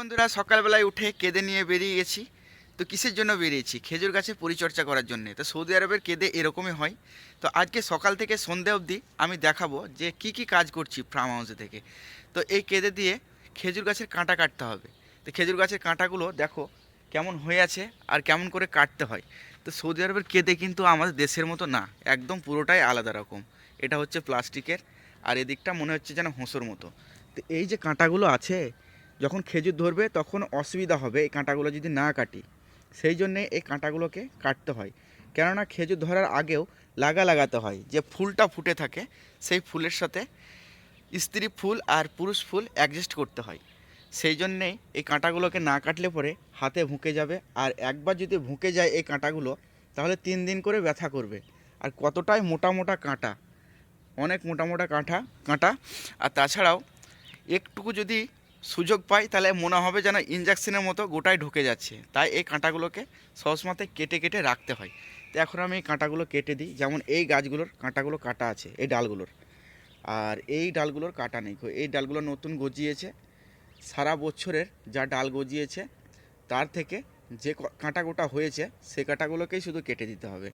বন্ধুরা, সকালবেলায় উঠে কেঁদে নিয়ে বেরিয়ে গেছি। তো কিসের জন্য বেরিয়েছি? খেজুর গাছে পরিচর্যা করার জন্য। তো সৌদি আরবের কেঁদে এরকমই হয়। তো আজকে সকাল থেকে সন্ধে অবধি আমি দেখাবো যে কি কি কাজ করছি ফার্ম হাউসে থেকে। তো এই কেঁদে দিয়ে খেজুর গাছের কাঁটা কাটতে হবে। তো খেজুর গাছের কাঁটাগুলো দেখো কেমন হয়ে আছে আর কেমন করে কাটতে হয়। তো সৌদি আরবের কেঁদে কিন্তু আমাদের দেশের মতো না, একদম পুরোটাই আলাদা রকম। এটা হচ্ছে প্লাস্টিকের আর এদিকটা মনে হচ্ছে যেন হোঁসোর মতো। তো এই যে কাঁটাগুলো আছে যখন খেজুর ধরবে, তখন অসুবিধা হবে এই কাঁটাগুলো যদি না কাটি। সেই জন্যে এই কাঁটাগুলোকে কাটতে হয়। কেননা খেজুর ধরার আগেও লাগা লাগাতে হয়। যে ফুলটা ফুটে থাকে, সেই ফুলের সাথে স্ত্রী ফুল আর পুরুষ ফুল অ্যাডজাস্ট করতে হয়। সেই জন্যেই এই কাঁটাগুলোকে না কাটলে পরে হাতে ভুঁকে যাবে। আর একবার যদি ভুঁকে যায় এই কাঁটাগুলো, তাহলে তিন দিন করে ব্যথা করবে। আর কতটাই মোটা মোটা কাঁটা, অনেক মোটা মোটা কাঁটা কাঁটা। আর তাছাড়াও একটুকু যদি সুযোগ পাই, তাহলে মনে হবে যেন ইঞ্জেকশনের মতো গোটায় ঢুকে যাচ্ছে। তাই এই কাঁটাগুলোকে সবসময়তে কেটে কেটে রাখতে হয়। তো এখন আমি এই কাঁটাগুলো কেটে দিই। যেমন এই গাছগুলোর কাঁটাগুলো কাটা আছে, এই ডালগুলোর। আর এই ডালগুলোর কাটা নেই। এই ডালগুলো নতুন গজিয়েছে। সারা বছরের যা ডাল গজিয়েছে, তার থেকে যে কাঁটা গোটা হয়েছে, সে কাঁটাগুলোকেই শুধু কেটে দিতে হবে।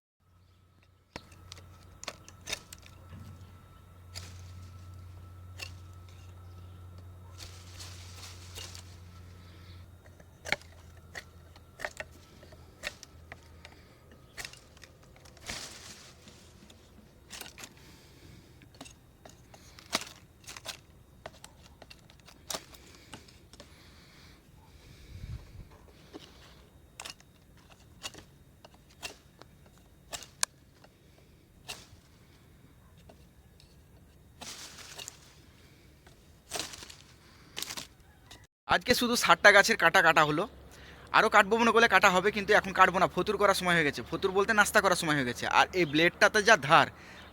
আজকে শুধু ষাটটা গাছের কাটা কাটা হলো। আরও কাটবো মনে করলে কাটা হবে, কিন্তু এখন কাটবো না। ফতুর করার সময় হয়ে গেছে। ফতুর বলতে নাস্তা করার সময় হয়ে গেছে। আর এই ব্লেডটাতে যা ধার।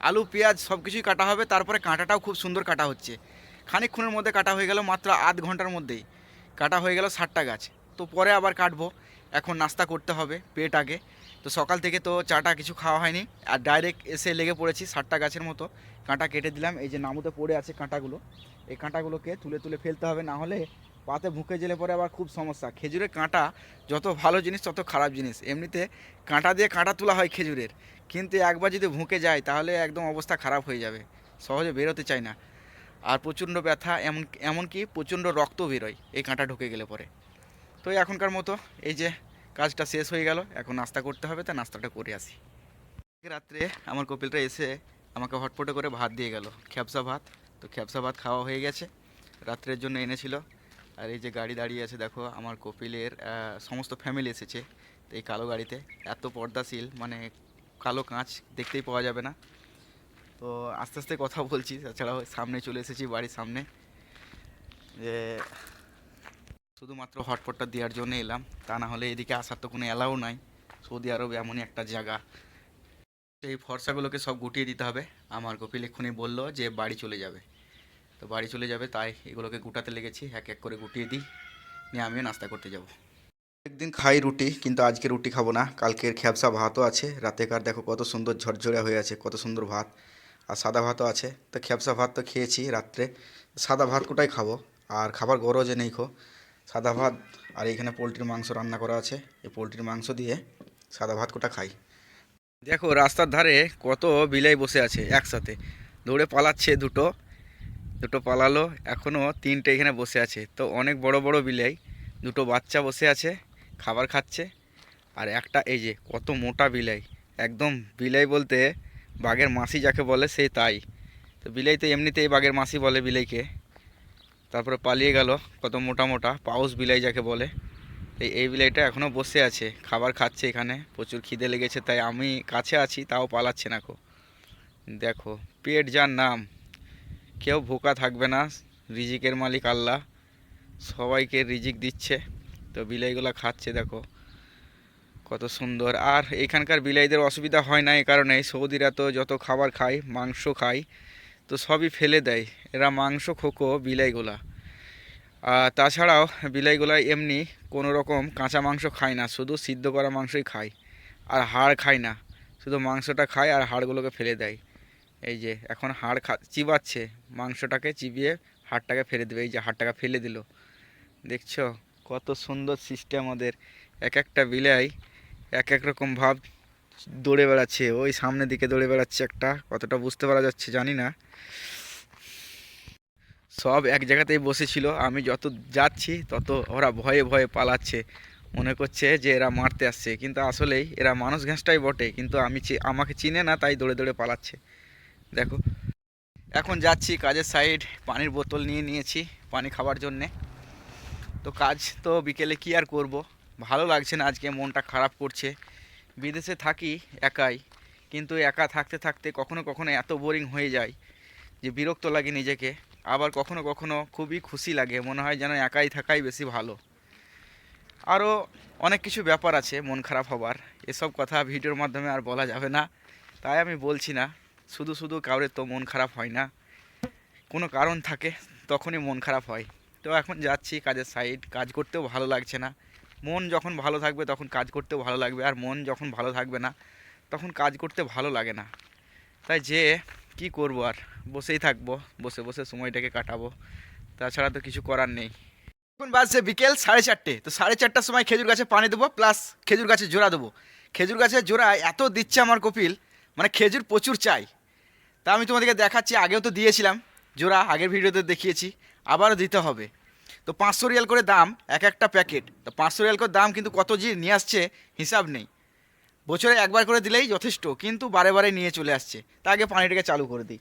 আলু, পেঁয়াজ সব কিছুই কাটা হবে। তারপরে কাঁটাটাও খুব সুন্দর কাটা হচ্ছে। খানিকক্ষণের মধ্যে কাটা হয়ে গেল মাত্র আধ ঘণ্টার মধ্যেই। কাটা হয়ে গেল ষাটটা গাছ। তো পরে আবার কাটবো। এখন নাস্তা করতে হবে পেট আগে। তো সকাল থেকে তো চাটা কিছু খাওয়া হয়নি। আর ডাইরেক্ট এসে লেগে পড়েছি ষাটটা গাছের মতো। কাঁটা কেটে দিলাম। এই যে নামুতে পড়ে আছে কাঁটাগুলো। এই কাঁটাগুলোকে তুলে তুলে ফেলতে হবে। না হলে পাতে ভুঁকে গেলে পরে আবার খুব সমস্যা। খেজুরের কাঁটা, যত ভালো জিনিস, তত খারাপ জিনিস। এমনিতে কাঁটা দিয়ে কাঁটা তোলা হয় খেজুরের। কিন্তু একবার যদি ভুঁকে যায়, তাহলে একদম অবস্থা খারাপ হয়ে যাবে। সহজে বেরোতে চায় না। আর প্রচণ্ড ব্যথা, এমন, এমনকি প্রচণ্ড রক্ত বেরোয় এই কাঁটা ঢুকে গেলে পরে। তো এখনকার মতো এই যে কাজটা শেষ হয়ে গেল, এখন নাস্তা করতে হবে, তা নাস্তাটা করে আসি। রাত্রে আমার কপিলটা এসে আমাকে হটপটে করে ভাত দিয়ে গেল। খ্যাপসা ভাত। তো খ্যাপসা ভাত খাওয়া হয়ে গেছে। রাত্রের জন্য এনেছিল। আর এই যে গাড়ি দাঁড়িয়ে আছে, দেখো, আমার কপিলের সমস্ত ফ্যামিলি এসেছে এই কালো গাড়িতে। এত পর্দাশীল মানে কালো কাঁচ দেখতেই পাওয়া যাবে না। তো আস্তে আস্তে কথা বলছি তাছাড়াও সামনে চলে এসেছি, বাড়ির সামনে। যে শুধুমাত্র হটপটটা দেওয়ার জন্য এলাম, তা না হলে এদিকে আসার তো কোনো অ্যালাউ নাই। সৌদি আরব এমনই একটা জায়গা। এই ফর্সাগুলোকে সব গুটিয়ে দিতে হবে। আমার কপিল এক্ষুনি বলল যে বাড়ি চলে যাবে। তো বাড়ি চলে যাবে, তাই এগুলোকে গুটাতে লেগেছি, এক এক করে গুটিয়ে দিই। নিয়ে আমিও নাস্তা করতে যাব। একদিন খাই রুটি, কিন্তু আজকে রুটি খাব না। কালকের খ্যাপসা ভাতও আছে। রাতেকার দেখো কত সুন্দর ঝরঝরে হয়ে আছে, কত সুন্দর ভাত। আর সাদা ভাতও আছে। তো খ্যাপসা ভাত তো খেয়েছি রাত্রে। সাদা ভাত কোটাই খাব। আর খাবার গরজে নেই খো। সাদা ভাত আর এইখানে পোলট্রির মাংস রান্না করা আছে। এই পোলট্রির মাংস দিয়ে সাদা ভাত কোটা খাই। দেখো রাস্তার ধারে কত বিলাই বসে আছে একসাথে। দৌড়ে পালাচ্ছে দুটো। দুটো পালালো এখনও তিনটে এখানে বসে আছে। তো অনেক বড় বড় বিলাই, দুটো বাচ্চা বসে আছে, খাবার খাচ্ছে। আর একটা এই যে, কত মোটা বিলাই। একদম বিলাই বলতে বাঘের মাসি যাকে বলে সেই তাই। তো বিলাই তো এমনিতেই বাঘের মাসি বলে বিলাইকে। তারপরে পালিয়ে গেল, কত মোটা মোটা, পাউস বিলাই যাকে বলে। এই এই বিলাইটা এখনও বসে আছে, খাবার খাচ্ছে এখানে, প্রচুর খিদে লেগেছে, তাই আমি কাছে আছি, তাও পালাচ্ছে না কো। দেখো, পেট যার নাম কেউ ভোকা থাকবে না, রিজিকের মালিক আল্লাহ, সবাইকে রিজিক দিচ্ছে। তো বিলাইগুলো খাচ্ছে, দেখো, কত সুন্দর। আর এখানকার বিলাইদের অসুবিধা হয় না এই কারণে। সৌদিরা তো যত খাবার খায়, মাংস খায়, তো সবই ফেলে দেয়। এরা মাংস, খোকো, বিলাইগুলা। আর তাছাড়াও বিলাইগুলা এমনি কোনো রকম কাঁচা মাংস খায় না, শুধু সিদ্ধ করা মাংসই খায়, আর হাড় খায় না। শুধু মাংসটা খায় আর হাড়গুলোকে ফেলে দেয়। এই যে এখন হাড় খা, চিবাচ্ছে, মাংসটাকে চিবিয়ে হাড়টাকে ফেলে দেবে, এই যে হাড়টাকে ফেলে দিল। দেখছ? কত সুন্দর সিস্টেম ওদের। এক একটা বিলাই এক এক রকম ভাব দৌড়ে বেড়াচ্ছে। ওই সামনের দিকে দৌড়ে বেড়াচ্ছে একটা, কতটা বুঝতে পারা যাচ্ছে জানি না। সব এক জায়গাতেই বসেছিল। আমি যত যাচ্ছি, তত ওরা ভয়ে ভয়ে পালাচ্ছে। মনে করছে যে এরা মারতে আসছে। কিন্তু আসলেই এরা মানুষ ঘাসটাই বটে। কিন্তু আমি আমাকে চিনে না, তাই দৌড়ে দৌড়ে পালাচ্ছে। দেখো। এখন যাচ্ছি কাজের সাইড পানির বোতল নিয়ে নিয়েছি পানি খাওয়ার জন্যে। তো কাজ তো বিকেলে কি আর করব? ভালো লাগছে না আজকে, মনটা খারাপ করছে। বিদেশে থাকি একাই, কিন্তু একা থাকতে থাকতে কখনো কখনো এত বোরিং হয়ে যায় যে বিরক্ত লাগে নিজেকে। আবার কখনো কখনো খুবই খুশি লাগে, মনে হয় যেন একাই থাকাই বেশি ভালো। আরও অনেক কিছু ব্যাপার আছে মন খারাপ হবার। এসব কথা ভিডিওর মাধ্যমে আর বলা যাবে না, তাই আমি বলছি না। শুধু শুধু কাউরের তো মন খারাপ হয় না। কোনো কারণ থাকে, তখনই মন খারাপ হয়। তো এখন যাচ্ছি কাজের সাইড কাজ করতেও ভালো লাগছে না। মন যখন ভালো থাকবে তখন কাজ করতেও ভালো লাগবে, আর মন যখন ভালো থাকবে না, তখন কাজ করতে ভালো লাগে না। তাই যে কি করব আর? বসেই থাকব, বসে বসে সময়টাকে কাটাবো। তাছাড়া তো কিছু করার নেই। এখন বাজছে বিকেল সাড়ে চারটে, তো সাড়ে চারটার সময় খেজুর গাছে পানি দেবো প্লাস খেজুর গাছে জোড়া দেবো। খেজুর গাছে জোড়া এত দিচ্ছে আমার কপিল মানে খেজুর প্রচুর চাই। তা আমি তোমাদেরকে দেখাচ্ছি, আগেও তো দিয়েছিলাম। জোড়া, আগের ভিডিওতে দেখিয়েছি, আবারও দিতে হবে। তো পাঁচশো রিয়াল করে দাম, এক একটা প্যাকেট। তো পাঁচশো রিয়াল করে দাম কিন্তু কত যে নিয়ে আসছে, হিসাব নেই। বছরে একবার করে দিলেই যথেষ্ট, কিন্তু বারে বারে নিয়ে চলে আসছে। তা আগে পানিটাকে চালু করে দিই।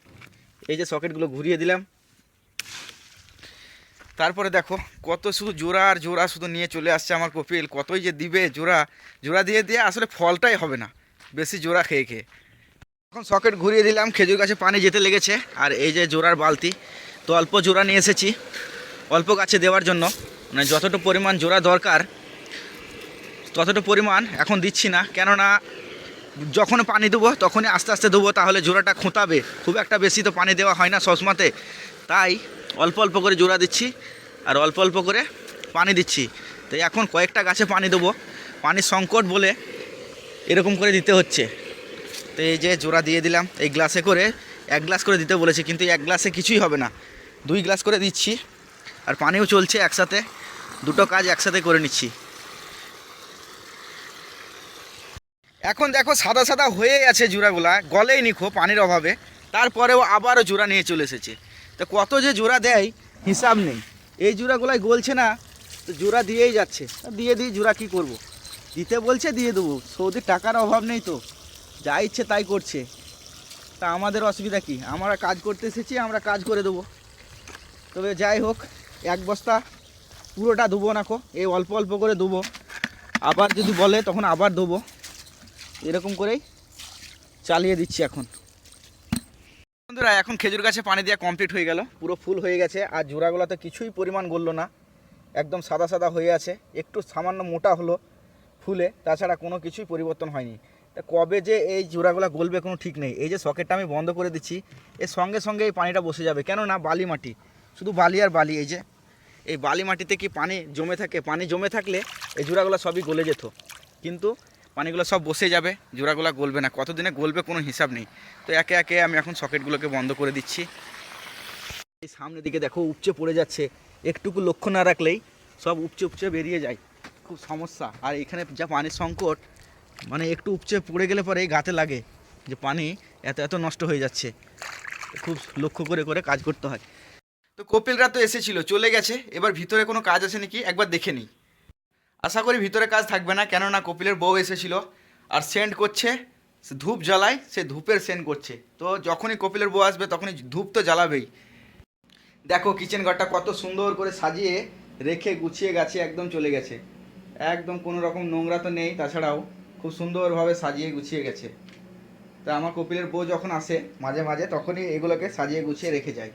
এই যে সকেটগুলো ঘুরিয়ে দিলাম। তারপরে দেখো, কত শুধু জোড়া আর জোড়া শুধু নিয়ে চলে আসছে আমার কপিল। কতই যে দিবে জোড়া। জোড়া দিয়ে দিয়ে আসলে ফলটাই হবে না। বেশি জোড়া খেয়ে খেয়ে। এখন সকেট ঘুরিয়ে দিলাম, খেজুর গাছে পানি যেতে লেগেছে। আর এই যে জোড়ার বালতি, তো অল্প জোড়া নিয়ে এসেছি, অল্প গাছে দেওয়ার জন্য। মানে যতটুকু পরিমাণ জোড়া দরকার, ততটুকু পরিমাণ এখন দিচ্ছি না। কেননা যখন পানি দেবো, তখনই আস্তে আস্তে দেবো, তাহলে জোড়াটা খোঁতাবে। খুব একটা বেশি তো পানি দেওয়া হয় না সসমাতে তাই অল্প অল্প করে জোড়া দিচ্ছি, আর অল্প অল্প করে পানি দিচ্ছি। তাই এখন কয়েকটা গাছে পানি দেবো। পানির সংকট বলে এরকম করে দিতে হচ্ছে। তো এই যে জোড়া দিয়ে দিলাম, এই গ্লাসে করে এক গ্লাস করে দিতে বলেছে, কিন্তু এক গ্লাসে কিছুই হবে না। দুই গ্লাস করে দিচ্ছি, আর পানিও চলছে একসাথে। দুটো কাজ একসাথে করে নিচ্ছি। এখন দেখো, সাদা সাদা হয়ে আছে জোড়াগুলা, গলেই নিখো পানির অভাবে। তারপরেও আবারও জোড়া নিয়ে চলে এসেছে। তো কত যে জোড়া দেয়, হিসাব নেই। এই জোড়াগুলাই গলছে না, তো জোড়া দিয়েই যাচ্ছে। দিয়ে দিই, জোড়া কি করব। দিতে বলছে, দিয়ে দেবো। সৌদির টাকার অভাব নেই তো। যা ইচ্ছে তাই করছে। তা আমাদের অসুবিধা কি? আমরা কাজ করতে এসেছি, আমরা কাজ করে দেবো। তবে যাই হোক, এক বস্তা পুরোটা দেবো না কো, এই অল্প অল্প করে দেবো আবার যদি বলে, তখন আবার দেবো এরকম করেই চালিয়ে দিচ্ছি এখন। বন্ধুরা, এখন খেজুর গাছে পানি দেওয়া কমপ্লিট হয়ে গেল। পুরো ফুল হয়ে গেছে, আর জোড়াগুলোতে কিছুই পরিমাণ গললো না। একদম সাদা সাদা হয়ে আছে। একটু সামান্য মোটা হলো ফুলে, তাছাড়া কোনো কিছুই পরিবর্তন হয়নি। তা কবে যে এই জোড়াগুলো গলবে কোনো ঠিক নেই। এই যে সকেটটা আমি বন্ধ করে দিচ্ছি, এর সঙ্গে সঙ্গে এই পানিটা বসে যাবে। কেননা বালি মাটি, শুধু বালি আর বালি, এই যে, এই বালি মাটিতে কি পানি জমে থাকে? পানি জমে থাকলে এই জোড়াগুলো সবই গলে যেত। কিন্তু পানিগুলো সব বসে যাবে জোড়াগুলো গলবে না। কতদিনে গলবে কোনো হিসাব নেই। তো একে একে আমি এখন সকেটগুলোকে বন্ধ করে দিচ্ছি। এই সামনের দিকে দেখো, উপচে পড়ে যাচ্ছে। একটুকু লক্ষ্য না রাখলেই সব উপচে উপচে বেরিয়ে যায়। খুব সমস্যা। আর এখানে যা পানির সংকট মানে একটু উপচে পড়ে গেলে পরে এই গাতে লাগে যে পানি এত এত নষ্ট হয়ে যাচ্ছে। খুব লক্ষ্য করে করে কাজ করতে হয়। তো কপিলরা তো এসেছিল, চলে গেছে। এবার ভিতরে কোনো কাজ আছে নাকি? একবার দেখে নিই। আশা করি ভিতরে কাজ থাকবে না, কেননা কপিলের বউ এসেছিল। আর সেন্ট করছে ধূপ জ্বালায়, সে ধূপের সেন্ট করছে। তো যখনই কপিলের বউ আসবে, তখনই ধূপ তো জ্বালাবেই। দেখো কিচেন ঘরটা কত সুন্দর করে সাজিয়ে রেখে গুছিয়ে গেছে, একদম চলে গেছে। একদম কোনো রকম নোংরা তো নেই, তাছাড়াও খুব সুন্দরভাবে সাজিয়ে গুছিয়ে গেছে। তা আমার কপিলের বউ যখন আসে মাঝে মাঝে, তখনই এগুলোকে সাজিয়ে গুছিয়ে রেখে যায়।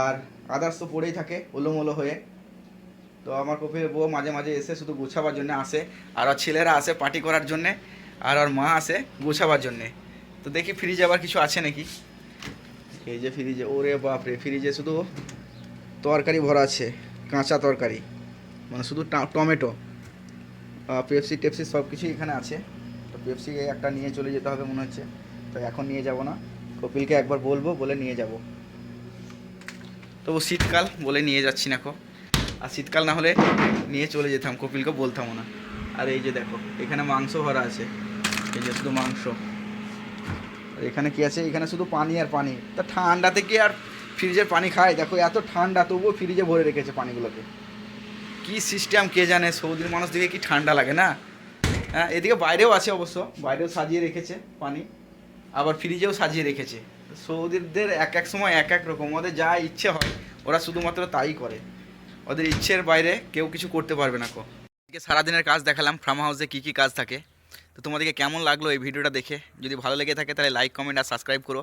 আর আদার্স তো পড়েই থাকে, ওলোমোলো হয়ে। তো আমার কপিলের বউ মাঝে মাঝে এসে শুধু গুছাবার জন্য আসে, আর ছেলেরা আসে পার্টি করার জন্যে, আর ওর মা আসে গুছাবার জন্যে। তো দেখি ফ্রিজে আবার কিছু আছে নাকি? এই যে ফ্রিজে ওরে বাপরে ফ্রিজে শুধু তরকারি ভরা আছে, কাঁচা তরকারি। মানে শুধু টমেটো। পেপসি টেপসি সব কিছুই এখানে আছে। তো পেপসি একটা নিয়ে চলে যেতে হবে মনে হচ্ছে। তো এখন নিয়ে যাব না। কপিলকে একবার বলব, বলে নিয়ে যাব। তবু শীতকাল বলে নিয়ে যাচ্ছি না আর শীতকাল না হলে নিয়ে চলে যেতাম, কপিলকে বলতামও না। আর এই যে দেখো, এখানে মাংস ভরা আছে। এই যে শুধু মাংস। আর এখানে কি আছে? এখানে শুধু পানি আর পানি। তা ঠান্ডাতে কি আর ফ্রিজের পানি খায়? দেখো, এত ঠান্ডা, তবুও ফ্রিজে ভরে রেখেছে পানিগুলোকে। কি সিস্টেম কে জানে? সৌদির মানুষ দিকে কি ঠান্ডা লাগে, না? হ্যাঁ এদিকে বাইরেও আছে অবশ্য, বাইরেও সাজিয়ে রেখেছে পানি, আবার ফ্রিজেও সাজিয়ে রেখেছে। সৌদিদের এক এক সময় এক এক রকম, ওদের যা ইচ্ছে হয়, ওরা শুধুমাত্র তাই করে। ওদের ইচ্ছের বাইরে কেউ কিছু করতে পারবে না কো। সারাদিনের কাজ দেখালাম ফার্ম হাউসে কী কী কাজ থাকে? তো তোমাদেরকে কেমন লাগল এই ভিডিওটা দেখে? যদি ভালো লেগে থাকে তাহলে লাইক কমেন্ট আর সাবস্ক্রাইব করো।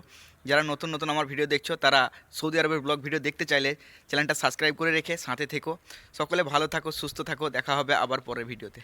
যারা নতুন নতুন আমার ভিডিও দেখছ, তারা সৌদি আরবের ব্লগ ভিডিও দেখতে চাইলে চ্যানেলটা সাবস্ক্রাইব করে রেখে সাথে থেকো। সকলে ভালো থাকো, সুস্থ থাকো, দেখা হবে আবার পরের ভিডিওতে